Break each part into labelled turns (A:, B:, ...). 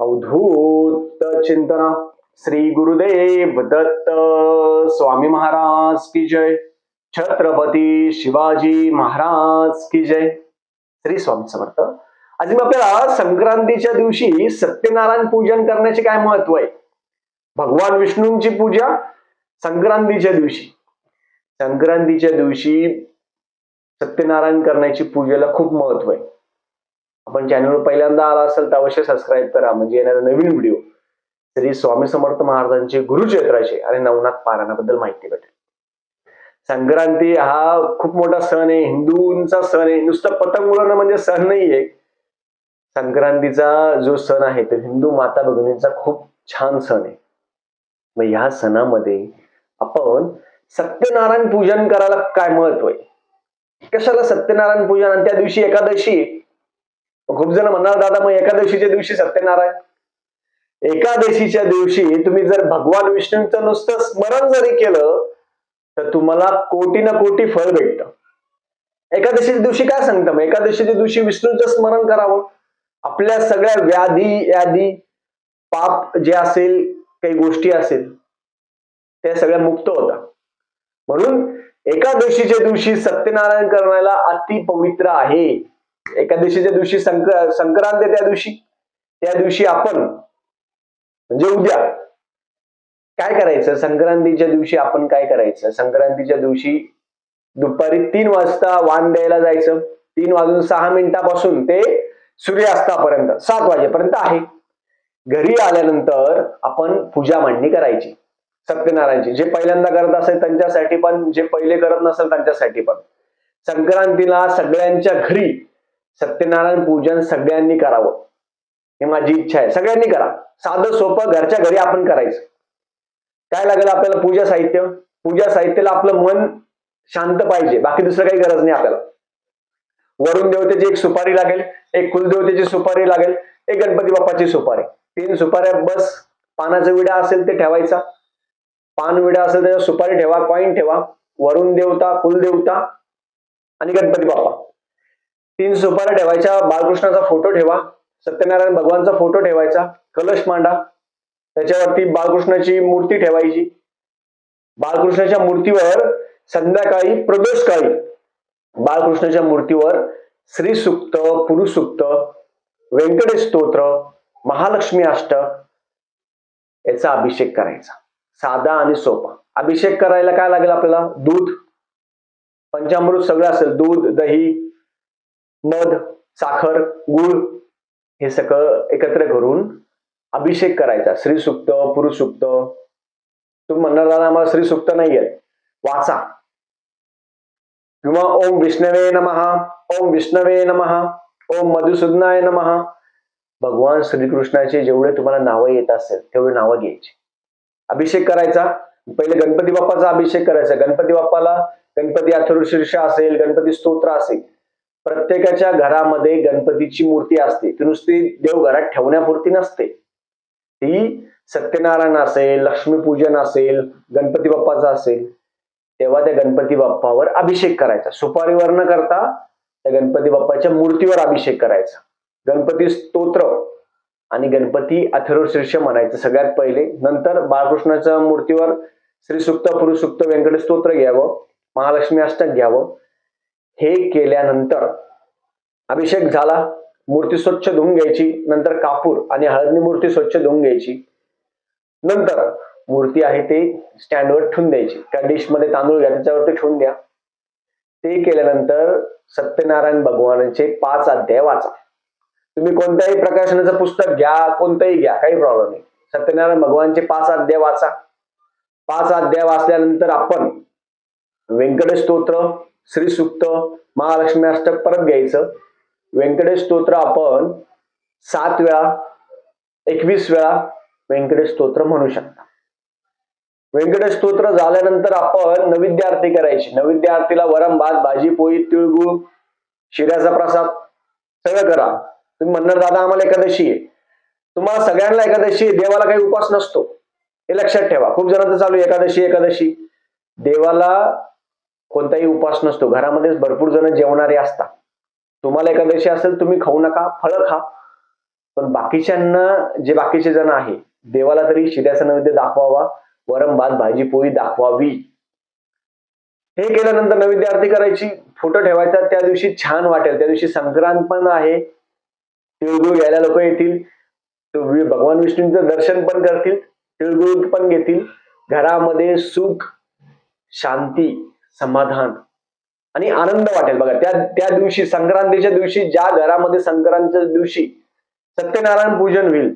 A: अवधूत चिंतना श्री गुरुदेव दत्त स्वामी महाराज की जय. छत्रपती शिवाजी महाराज की जय. श्री स्वामी समर्थ. आज मी आपल्याला संक्रांतीच्या दिवशी सत्यनारायण पूजन करण्याचे काय महत्त्व आहे? भगवान विष्णूंची पूजा संक्रांतीच्या दिवशी. संक्रांतीच्या दिवशी सत्यनारायण करण्याची पूजेला खूप महत्त्व आहे. आपण चॅनलवर पहिल्यांदा आला असेल तर अवश्य सबस्क्राईब करा. म्हणजे येणारे नवीन व्हिडिओ श्री स्वामी समर्थ महाराजांचे गुरुक्षेत्राचे आणि नवनाथ पारायणाबद्दल माहिती भेटेल. संक्रांती हा खूप मोठा सण आहे. हिंदूंचा सण आहे. नुसतं पतंग उडवणं म्हणजे सण नाहीये. संक्रांतीचा जो सण आहे तो हिंदू माता भगिनींचा खूप छान सण आहे. मग ह्या सणामध्ये आपण सत्यनारायण पूजन करायला काय महत्त्व आहे? कशाला सत्यनारायण पूजन? आणि त्या दिवशी एकादशी खूप जण म्हणणार दादा मग एकादशीच्या दिवशी सत्यनारायण. एकादशीच्या दिवशी तुम्ही जर भगवान विष्णूंचं नुसतं स्मरण जरी केलं तर तुम्हाला कोटी ना कोटी फळ भेटत. एकादशीच्या दिवशी काय सांगतं मग? एकादशीच्या दिवशी विष्णूंचं स्मरण करावं. आपल्या सगळ्या व्याधी यादी पाप जे असेल काही गोष्टी असेल त्या सगळ्या मुक्त होता. म्हणून एकादशीच्या दिवशी सत्यनारायण करण्याला अति पवित्र आहे. एकादशीच्या दिवशी संक संक्रांत त्या दिवशी. त्या दिवशी आपण म्हणजे उद्या काय करायचं? संक्रांतीच्या दिवशी आपण काय करायचं? संक्रांतीच्या दिवशी दुपारी तीन वाजता वाण द्यायला जायचं. तीन वाजून सहा मिनिटापासून ते सूर्यास्तापर्यंत सात वाजेपर्यंत आहे. घरी आल्यानंतर आपण पूजा मांडणी करायची. सत्यनारायणची जे पहिल्यांदा करत असेल त्यांच्यासाठी पण जे पहिले करत नसेल त्यांच्यासाठी पण. संक्रांतीला सगळ्यांच्या घरी सत्यनारायण पूजन सगळ्यांनी करावं. हे माझी इच्छा आहे. सगळ्यांनी करा. साधं सोपं घरच्या घरी आपण करायचं. काय लागेल आपल्याला? पूजा साहित्य. पूजा साहित्याला आपलं मन शांत पाहिजे. बाकी दुसरं काही गरज नाही आपल्याला. वरुण देवतेची एक सुपारी लागेल एक कुलदेवतेची सुपारी लागेल एक गणपती बाप्पाची सुपारी. तीन सुपाऱ्या बस. पानाचा विडा असेल ते ठेवायचा. पान विडा असेल त्याच्या सुपारी ठेवा कॉईन ठेवा. वरुण देवता कुलदेवता आणि गणपती बाप्पा. तीन सुपाऱ्या ठेवायच्या बाळकृष्णाचा फोटो ठेवा सत्यनारायण भगवानचा फोटो ठेवायचा कलश मांडा त्याच्यावरती बाळकृष्णाची मूर्ती ठेवायची. बाळकृष्णाच्या मूर्तीवर संध्याकाळी प्रदोषकाळी बाळकृष्णाच्या मूर्तीवर श्री सुक्त पुरुष सुक्त व्यंकटेश स्तोत्र महालक्ष्मी अष्ट याचा अभिषेक करायचा. साधा आणि सोपा. अभिषेक करायला काय लागेल आपल्याला? दूध. पंचामृत सगळं असेल दूध दही मध साखर गुळ हे सगळं एकत्र करून अभिषेक करायचा. श्री सुक्त पुरुष सुक्त तुम्ही म्हणणार दादा आम्हाला श्री सुक्त नाही आहेत वाचा. किंवा ओम विष्णवे नमहा ओम विष्णवे नमहा ओम मधुसूदनाय नमहा भगवान श्रीकृष्णाचे जेवढे तुम्हाला नावं येत असेल तेवढे नावं घ्यायची. अभिषेक करायचा. पहिले गणपती बाप्पाचा अभिषेक करायचा. गणपती बाप्पाला गणपती अथरुशीर्ष असेल गणपती स्तोत्र असेल. प्रत्येकाच्या घरामध्ये गणपतीची मूर्ती असते. ती नुसती देव घरात ठेवण्यापुरती नसते. ती सत्यनारायण असेल लक्ष्मीपूजन असेल गणपती बाप्पाचा असेल तेव्हा त्या गणपती बाप्पावर अभिषेक करायचा. सुपारीवर न करता त्या गणपती बाप्पाच्या मूर्तीवर अभिषेक करायचा. गणपती स्तोत्र आणि गणपती अथर्वशीर्ष म्हणायचं सगळ्यात पहिले. नंतर बाळकृष्णाच्या मूर्तीवर श्री सुक्त पुरुष सुक्त व्यंकट स्तोत्र घ्यावं. महालक्ष्मी अष्टक घ्यावं. हे केल्यानंतर अभिषेक झाला मूर्ती स्वच्छ धुवून घ्यायची नंतर कापूर आणि हळदनी मूर्ती स्वच्छ धुवून घ्यायची. नंतर मूर्ती आहे ते स्टँडवर ठेवून द्यायची. त्या डिशमध्ये तांदूळ घ्या त्याच्यावरती ठेवून द्या. ते केल्यानंतर सत्यनारायण भगवानाचे पाच अध्याय वाचा. तुम्ही कोणत्याही प्रकाशनाचं पुस्तक घ्या कोणतंही घ्या काही प्रॉब्लेम नाही. सत्यनारायण भगवानचे पाच अध्याय वाचा. पाच अध्याय वाचल्यानंतर आपण व्यंकटेश स्तोत्र श्री सुक्त महालक्ष्मी अष्टक परत घ्यायचं. व्यंकटेश स्तोत्र आपण सात वेळा एकवीस वेळा व्यंकटेश स्तोत्र म्हणू शकता. व्यंकटेश स्तोत्र झाल्यानंतर आपण नैवेद्य आरती करायची. नैवेद्य आरतीला वरम भात भाजी पोळी तिळगुळ शिऱ्याचा प्रसाद सगळं करा. तुम्ही म्हणणार दादा आम्हाला एकादशी आहे. तुम्हाला सगळ्यांना एकादशी देवाला काही उपास नसतो. हे लक्षात ठेवा. खूप जणांचं चालू आहे एकादशी एकादशी. देवाला कोणताही उपास नसतो. घरामध्ये भरपूर जण जेवणारे असतात. तुम्हाला एकादशी असेल तुम्ही खाऊ नका फळं खा. पण बाकीच्यांना जे बाकीचे जण आहे देवाला तरी शिद्याचा नैवेद्य दाखवावा. वरम भात भाजी पोळी दाखवावी. हे केल्यानंतर नैवेद्य आरती करायची. फोटो ठेवायचा. त्या दिवशी छान वाटेल. त्या दिवशी संक्रांत पण आहे. तिळगुळ घ्यायला लोक येतील. भगवान विष्णूंचं दर्शन पण करतील. तिळगुळ पण घेतील. घरामध्ये सुख शांती. समाधान आणि आनंद वाटेल. बघा त्या त्या दिवशी संक्रांतीच्या दिवशी ज्या घरामध्ये संक्रांतीच्या दिवशी सत्यनारायण पूजन होईल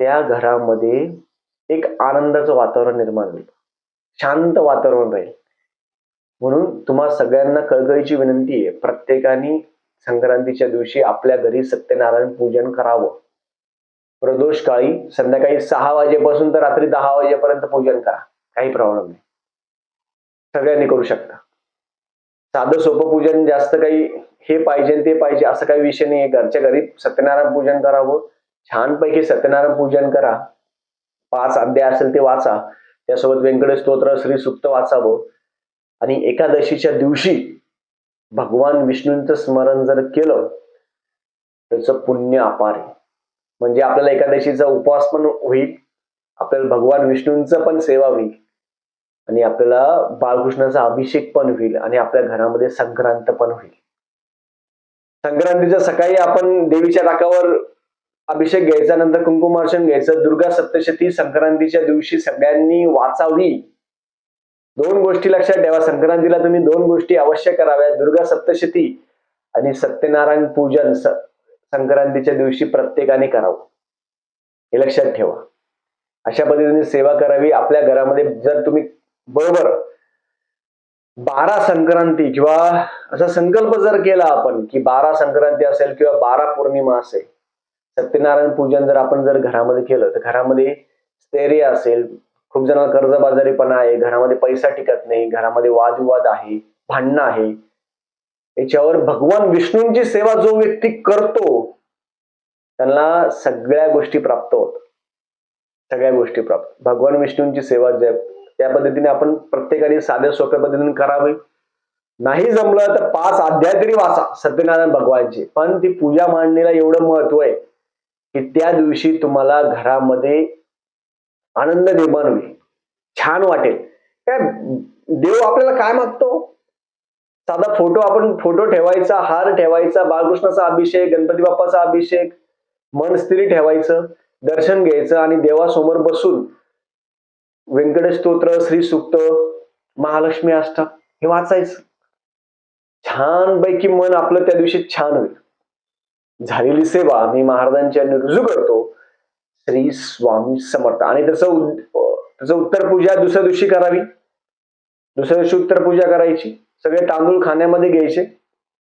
A: त्या घरामध्ये एक आनंदाचं वातावरण निर्माण होईल. शांत वातावरण राहील. म्हणून तुम्हा सगळ्यांना कळकळीची विनंती आहे प्रत्येकाने संक्रांतीच्या दिवशी आपल्या घरी सत्यनारायण पूजन करावं. प्रदोष काळी संध्याकाळी सहा वाजेपासून तर रात्री दहा वाजेपर्यंत पूजन करा. काही प्रॉब्लेम नाही. सगळ्यांनी करू शकता. साधं सोपं पूजन जास्त काही हे पाहिजे ते पाहिजे असं काही विषय नाही घरच्या घरी सत्यनारायण पूजन करावं. छानपैकी सत्यनारायण पूजन करा. पाच अध्याय असेल ते वाचा. त्यासोबत व्यंकटेश स्तोत्र श्री सुप्त वाचावं. आणि एकादशीच्या दिवशी भगवान विष्णूंचं स्मरण जर केलं त्याचं पुण्य अपार आहे. म्हणजे आपल्याला एकादशीचा उपवास पण होईल. आपल्याला भगवान विष्णूंचं पण सेवा होईल. आणि आपल्याला बाळकृष्णाचा अभिषेक पण होईल आणि आपल्या घरामध्ये संक्रांत पण होईल. संक्रांतीच्या सकाळी आपण देवीच्या राखावर अभिषेक घ्यायचा नंतर कुंकुमार्चन घ्यायचं दुर्गा सप्तशती संक्रांतीच्या दिवशी सगळ्यांनी वाचावी. दोन गोष्टी लक्षात ठेवा संक्रांतीला तुम्ही दोन गोष्टी अवश्य कराव्या दुर्गा सप्तशती आणि सत्यनारायण पूजन संक्रांतीच्या दिवशी प्रत्येकाने करावं. हे लक्षात ठेवा. अशा पद्धतीने सेवा करावी. आपल्या घरामध्ये जर तुम्ही बरोबर. बारा संक्रांती किंवा असा संकल्प जर केला आपण की बारा संक्रांती असेल किंवा बारा पौर्णिमा असेल सत्यनारायण पूजन जर आपण जर घरामध्ये केलं तर घरामध्ये स्थैर्य असेल खूप जणांना कर्जबाजारीपणा आहे घरामध्ये पैसा टिकत नाही घरामध्ये वादविवाद आहे भांडणं आहे याच्यावर भगवान विष्णूंची सेवा जो व्यक्ती करतो त्यांना सगळ्या गोष्टी प्राप्त होतात. सगळ्या गोष्टी प्राप्त. भगवान विष्णूंची सेवा ज्या त्या पद्धतीने आपण प्रत्येकाने साध्या सोप्या पद्धतीने करावे. नाही जमलं तर पाच अध्याय तरी वाचा सत्यनारायण भगवानचे. पण ती पूजा मांडणीला एवढं महत्त्व आहे की त्या दिवशी तुम्हाला घरामध्ये आनंद निर्माण होईल. छान वाटेल. काय देव आपल्याला काय मागतो? साधा फोटो आपण फोटो ठेवायचा हार ठेवायचा बाळकृष्णाचा अभिषेक गणपती बाप्पाचा अभिषेक मन स्थिर ठेवायचं दर्शन घ्यायचं आणि देवासमोर बसून व्यंकटेश स्तोत्र श्री सुक्त महालक्ष्मी अष्ट हे वाचायचं. छान पैकी मन आपलं त्या दिवशी छान होईल. झालेली सेवा मी महाराजांच्या रुजू करतो. श्री स्वामी समर्थ. आणि त्याचं त्याचं उत्तर पूजा दुसऱ्या दिवशी करावी. दुसऱ्या दिवशी उत्तर पूजा करायची. सगळे तांदूळ खाण्यामध्ये घ्यायचे.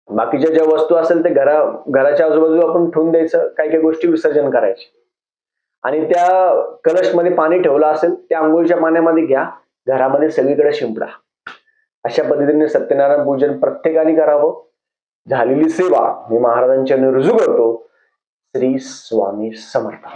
A: बाकीच्या ज्या वस्तू असेल ते घरा घराच्या आजूबाजूला आपण ठेवून द्यायचं. काही काही गोष्टी विसर्जन करायचे. आणि त्या कलशमध्ये पाणी ठेवलं असेल त्या आंघोळीच्या पाण्यामध्ये घ्या. घरामध्ये सगळीकडे शिंपडा. अशा पद्धतीने सत्यनारायण पूजन प्रत्येकाने करावं. झालेली सेवा मी महाराजांच्या रुजू करतो. श्री स्वामी समर्थ.